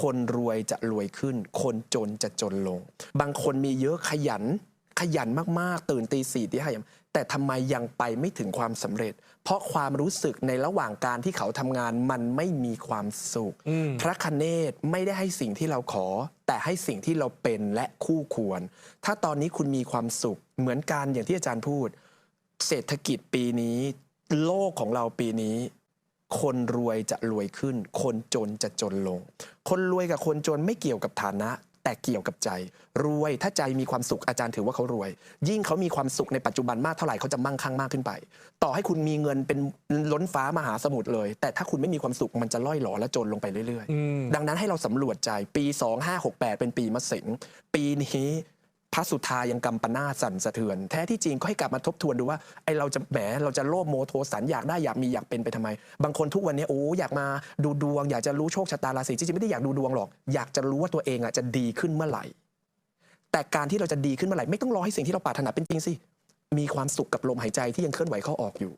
คนรวยจะรวยขึ้น คนจนจะจนลง บางคนมีเยอะขยัน ขยันมากๆ ตื่นตีสี่ตีห้าแต่ทำไมยังไปไม่ถึงความสำเร็จ เพราะความรู้สึกในระหว่างการที่เขาทำงานมันไม่มีความสุขอืมพระคเนศไม่ได้ให้สิ่งที่เราขอ แต่ให้สิ่งที่เราเป็นและคู่ควร ถ้าตอนนี้คุณมีความสุข เหมือนกันอย่างที่อาจารย์พูด เศรษฐกิจปีนี้ โลกของเราปีนี้ คนรวยจะรวยขึ้น คนจนจะจนลง คนรวยกับคนจนไม่เกี่ยวกับฐานะ แต่เกี่ยวกับใจ รวยถ้าใจมีความสุขอาจารย์ถือว่าเขารวย ยิ่งเขามีความสุขในปัจจุบันมากเท่าไหร่เขาจะมั่งคั่งมากขึ้นไป ต่อให้คุณมีเงินเป็นล้นฟ้ามหาสมุทรเลย แต่ถ้าคุณไม่มีความสุขมันจะล่อยหลอและจนลงไปเรื่อยอืมๆดังนั้นให้เราสำรวจใจปี 2568 เป็นปีมะเสงปีนี้พ ระสุธายังกำปนาสั่นสะเทือน แท้ที่จริงก็ให้กลับมาทบทวนดูว่าไอเราจะแหมเราจะโลภโมโทสันอยากได้อยากมีอยากเป็นไปทำไม บางคนทุกวันนี้โอ้อยากมาดูดวง อยากจะรู้โชคชะตาราศีจริงๆไม่ได้อยากดูดวงหรอก อยากจะรู้ว่าตัวเองอะจะดีขึ้นเมื่อไหร่ แต่การที่เราจะดีขึ้นเมื่อไหร่ไม่ต้องรอให้สิ่งที่เราปรารถนาเป็นจริงสิมีความสุขกับลมหายใจที่ยังเคลื่อนไหวเข้าออกอยู่